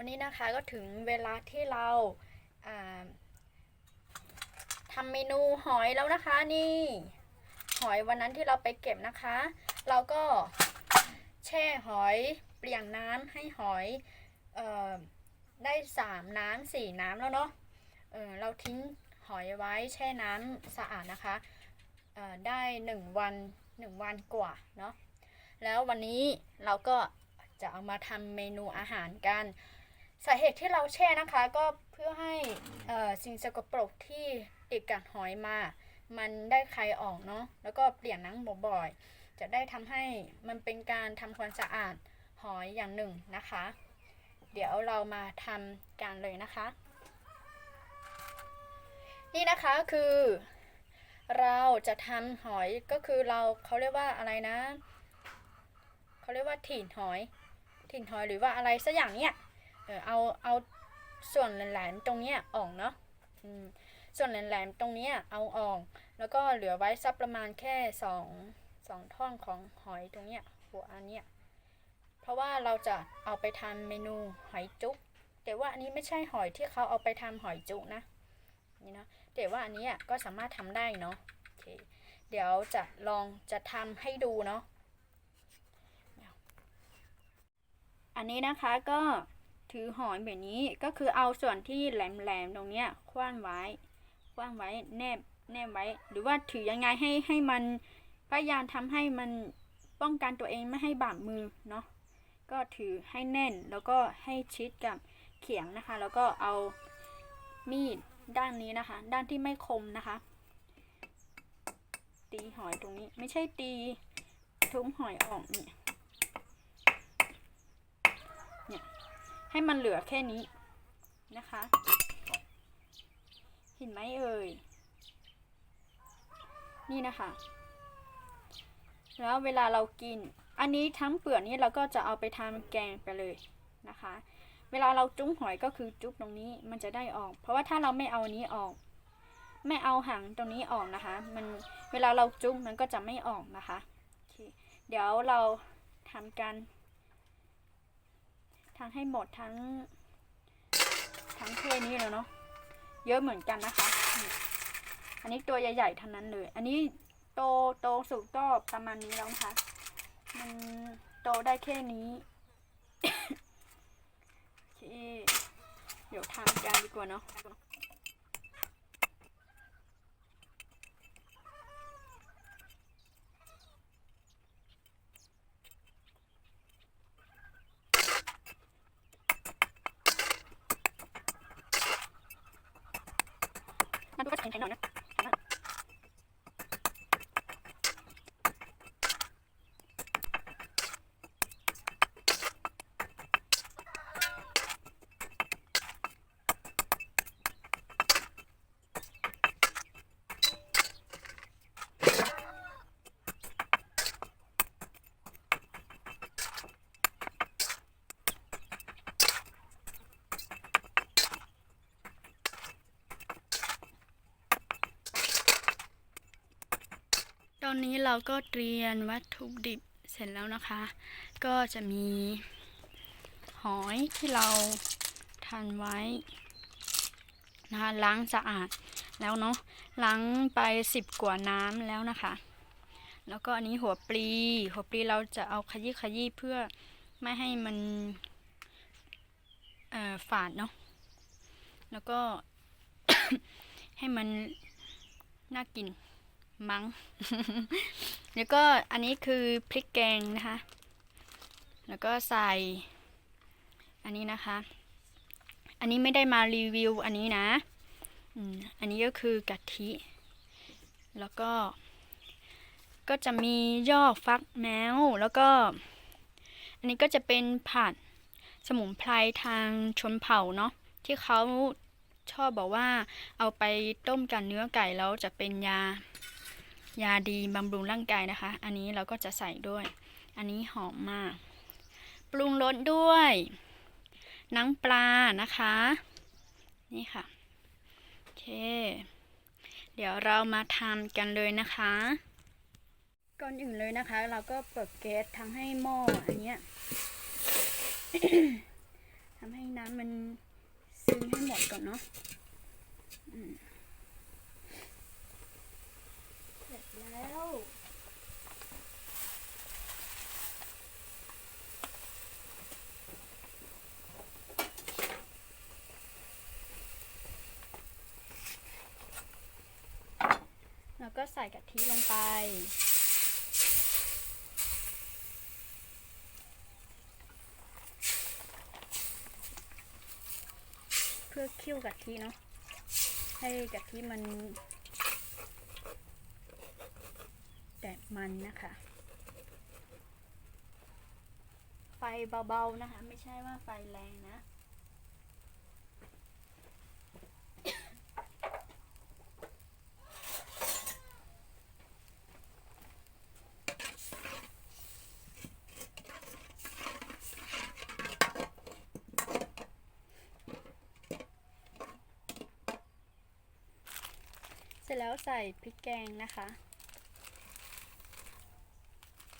วันนี้นะคะก็ถึงเวลาที่เราอ่าทำเมนูหอยแล้วนะคะนี่หอยวันนั้นที่เราไปเก็บนะคะ เราก็แช่หอยเปลี่ยนน้ำให้หอยออได้สามน้ำสี่น้ำแล้วเนาะเเราทิ้งหอยไว้แช่น้ำสะอาดนะคะได้หนึ่งวันหนึ่งวันกว่าเนาะแล้ววันนี้เราก็จะเอามาทำเมนูอาหารกัน สาเหตุที่เราแช่นะคะก็เพื่อให้สิ่งสกปรกที่ติดกับหอยมา มันได้คายออกเนาะแล้วก็เปลี่ยนน้ำบ่อยๆ จะได้ทำให้มันเป็นการทำความสะอาดหอยอย่างหนึ่งนะคะ เดี๋ยวเรามาทำกันเลยนะคะ นี่นะคะคือ เราจะทำหอยก็คือเราเขาเรียกว่าอะไรนะเขาเรียกว่าถิ่นหอย ถิ่นหอยหรือว่าอะไรสักอย่างเนี้ย เออเอาเอาส่วนแหลมๆตรงเนี้ยออกเนาะอืมส่วนแหลมๆตรงเนี้ยเอาออก แล้วก็เหลือไว้สักประมาณแค่สองสองท่อนของหอยตรงเนี้ยหัวอันเนี้ยเพราะว่าเราจะเอาไปทำเมนูหอยจุ๊บแต่ว่าอันนี้ไม่ใช่หอยที่เขาเอาไปทำหอยจุ๊นะนี่นะแต่ว่าอันนี้ก็สามารถทำได้เนาะโอเคเดี๋ยวจะลองจะทำให้ดูเนาะอันนี้นะคะก็ ถือหอยแบบนี้ก็คือเอาส่วนที่แหลมๆตรงเนี้ยคว้านไว้คว้านไว้แนบแนบไว้ หรือว่าถือยังไงให้ให้มันพยายามทำให้มันป้องกันตัวเองไม่ให้บาดมือเนาะก็ถือให้แน่นแล้วก็ให้ชิดกับเขียงนะคะ แล้วก็เอามีดด้านนี้นะคะ ด้านที่ไม่คมนะคะ ตีหอยตรงนี้ไม่ใช่ตีทุ้มหอยออกเนี่ย ให้มันเหลือแค่นี้นะคะ เห็นไหมเอ่ย นี่นะคะ แล้วเวลาเรากิน อันนี้ทั้งเปลือกนี้เราก็จะเอาไปทำแกงไปเลยนะคะ เวลาเราจุ้งหอยก็คือจุ๊บตรงนี้มันจะได้ออก เพราะว่าถ้าเราไม่เอานี้ออก ไม่เอาหางตรงนี้ออกนะคะ มันเวลาเราจุ้งมันก็จะไม่ออกนะคะเคเดี๋ยวเราทำกัน ทั้งให้หมดทั้ง ทั้งเทนี้เลยเนาะเยอะเหมือนกันนะคะ อันนี้ตัวใหญ่ๆทั้งนั้นเลย อันนี้โตโตสุดก็ประมาณนี้แล้วนะคะมันโตได้แค่นี้โอเคเดี๋ยวทำกันดีกว่าเนาะ 你拍照呢 เราก็เตรียมวัตถุดิบเสร็จแล้วนะคะ ก็จะมี หอยที่เราทานไว้นะคะล้างสะอาดแล้วเนาะล้างไปสิบกว่าน้ำแล้วนะคะ แล้วก็อันนี้หัวปลี หัวปลีเราจะเอาขยี้ขยี้เพื่อไม่ให้มันเอ่อฝาดเนาะแล้วก็ให้มันน่ากิน มั้ง แล้วก็อันนี้คือพริกแกงนะคะ แล้วก็ใส่ อันนี้นะคะ อันนี้ไม่ได้มารีวิวอันนี้นะ อันนี้ก็คือกะทิ แล้วก็ ก็จะมียอดฟักแมว แล้วก็ อันนี้ก็จะเป็นผัดสมุนไพรทางชนเผ่าเนาะ ที่เขาชอบบอกว่าเอาไปต้มกับเนื้อไก่แล้วจะเป็นยา ยาดีบำรุงร่างกายนะคะ อันนี้เราก็จะใส่ด้วย อันนี้หอมมาก ปรุงรสด้วยน้ำปลานะคะ นี่ค่ะ โอเค เดี๋ยวเรามาทำกันเลยนะคะ ก่อนอื่นเลยนะคะ เราก็เปิดแก๊สทั้งให้หม้ออันเนี้ยทำให้น้ำมันซึมให้หมดก่อนเนาะอืมเสร็จ แล้วแล้วก็ใส่กะทิลงไปเพื่อเคี่ยวกะทิเนาะให้กะทิมันแตก มันนะคะ ไฟเบาๆนะคะ ไม่ใช่ว่าไฟแรงนะ เสร็จแล้วใส่พริกแกงนะคะ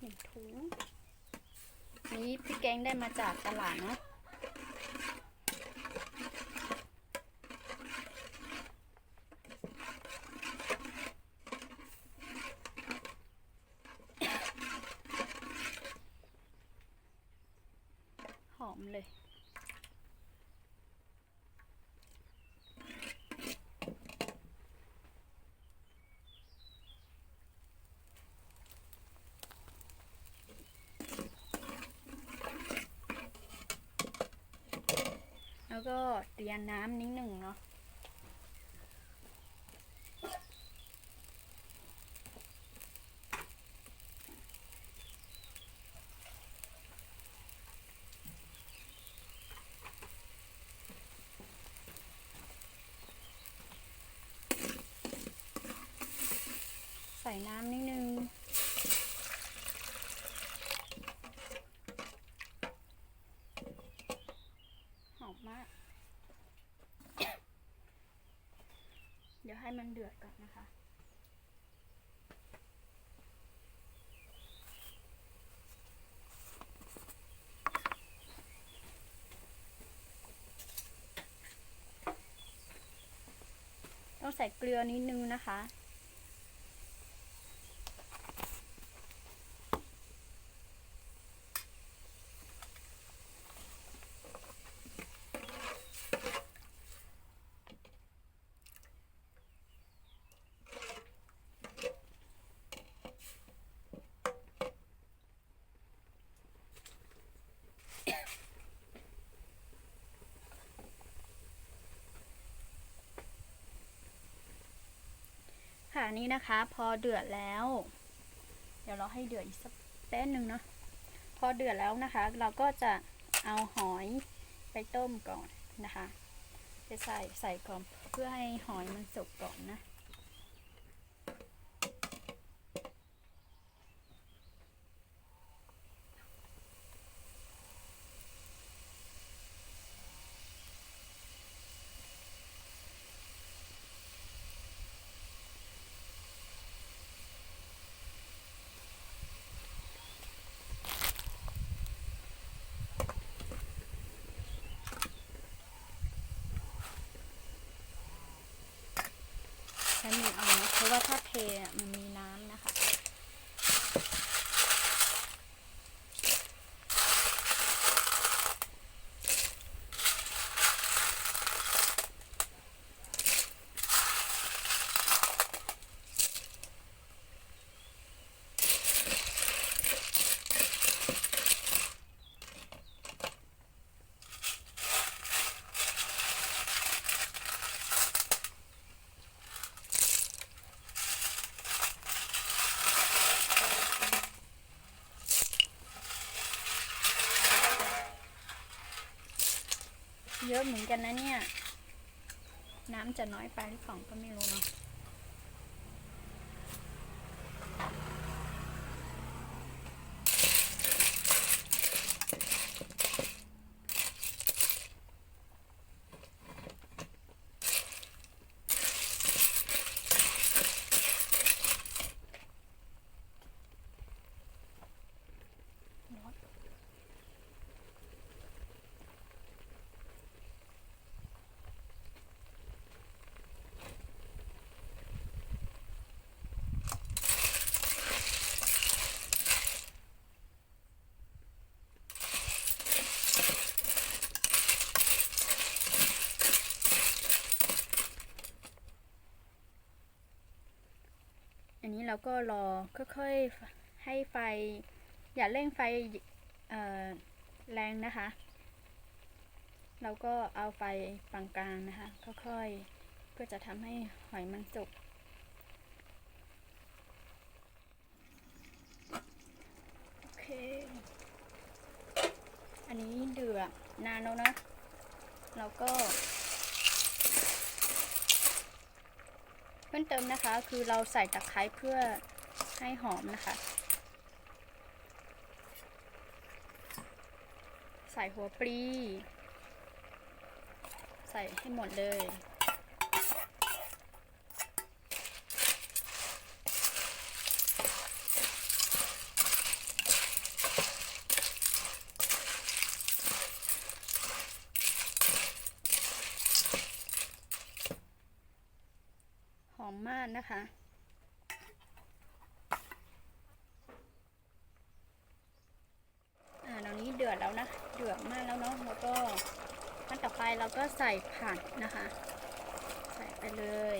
หนึ่งถุงนี้พริกแกงได้มาจากตลาดเนาะ ก็เตรียมน้ำนิดหนึ่งเนาะใส่น้ำนิดนึง หอมมาก เดี๋ยวให้ มันเดือดก่อนนะคะ ต้องใส่เกลือนิดนึงนะคะ ค่ะนี่นะคะ พอเดือดแล้ว เดี๋ยวเราให้เดือดอีกสักแป๊บหนึ่งเนาะพอเดือดแล้วนะคะ เราก็จะเอาหอยไปต้มก่อนนะคะ จะใส่ใส่ก่อนเพื่อให้หอยมันสุกก่อนนะ ใช้มือเอานะเพราะว่าถ้าเทอะมันมีน้ำนะคะ เยอะเหมือนกันนะเนี่ย น้ำจะน้อยไปหรือเปล่าก็ไม่รู้เนาะ แล้วก็รอค่อยๆให้ไฟ อย่าเร่งไฟแรงนะคะเราก็เอาไฟปานกลางนะคะ ค่อยๆเพื่อจะทำให้หอยมันสุกโอเค อันนี้เดือดนานแล้วนะเราก็ เพิ่มเติมนะคะ คือเราใส่ตะไคร้เพื่อให้หอมนะคะ ใส่หัวปลี ใส่ให้หมดเลย มมากนะคะ อ่าตอนนี้เดือดแล้วนะ เดือดมากแล้วเนาะ แล้วก็ขั้นต่อไปเราก็ใส่ผักนะคะ ใส่ไปเลย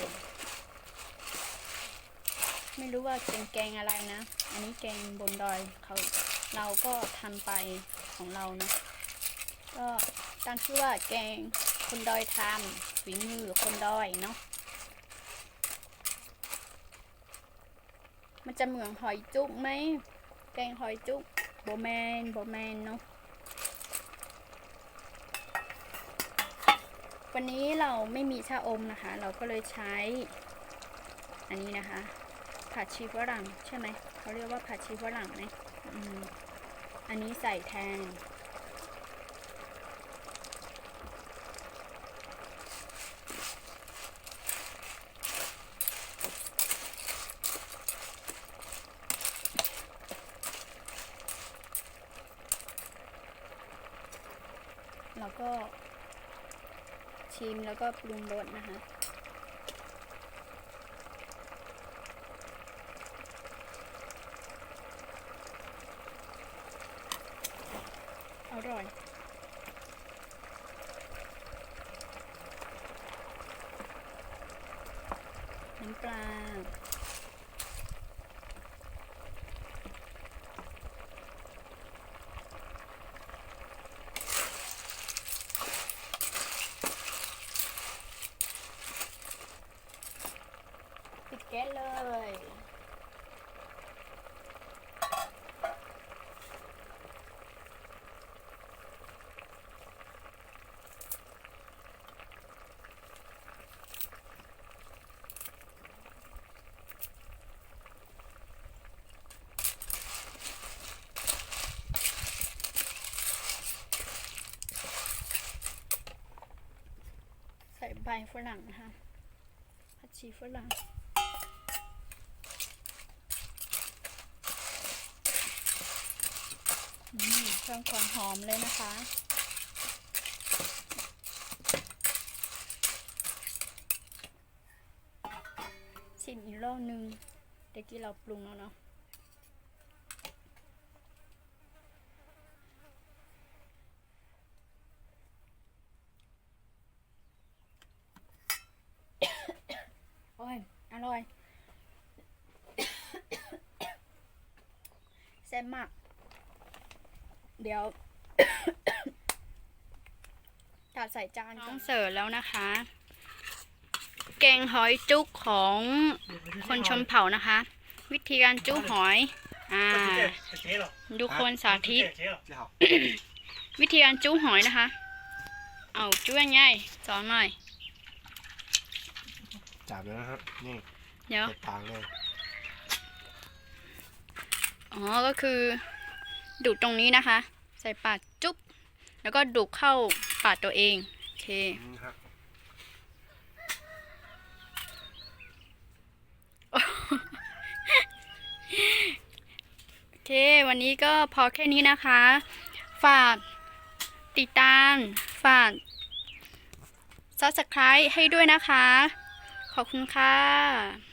ไม่รู้ว่าเป็นแกงอะไรนะ อันนี้แกงบนดอยเขาเราก็ทำไปของเรานะ ก็ตั้งชื่อว่าแกงคนดอยทำฝีมือคนดอยเนาะ มันจะเหมือนหอยจุกไหม แกงหอยจุกโบแมนโบแมนเนาะ วันนี้เราไม่มีชาอมนะคะ เราก็เลยใช้ อันนี้นะคะ ผัดชีฝรั่งใช่ไหม เขาเรียกว่าผัดชีฝรั่งไหมอ,มอันนี้ใส่แทน แล้วก็ ชิมแล้วก็ปรุงรสนะคะอร่อย น้ำปลา ปิดแก๊สเลย ใส่ใบฝรั่งนะคะผัดชีฝรั่งอืมเพิ่มความหอมเลยนะคะชิมอีกรอบนึงเด็กกี้เราปรุงแล้วเนาะ โอ้ย อร่อย แซ่บมาก เดี๋ยว ตัดใส่จานต้องเสิร์ฟแล้วนะคะ แกงหอยจุกของคนชนเผ่านะคะ วิธีการจุกหอย อ่า ดูคนสาธิตพี่เขาวิธีการจุกหอยนะคะ เอาจุกยังไงสอนหน่อย จับเลยนะครับ นี่เดี๋ยว เปิดปากเลย อ๋อ ก็คือ ดูดตรงนี้นะคะ ใส่ปากจุ๊บ แล้วก็ดูดเข้าปากตัวเอง โอเค ครับโอเค วันนี้ก็พอแค่นี้นะคะ ฝากติดตาม ฝาก subscribe ให้ด้วยนะคะ ขอบคุณค่ะ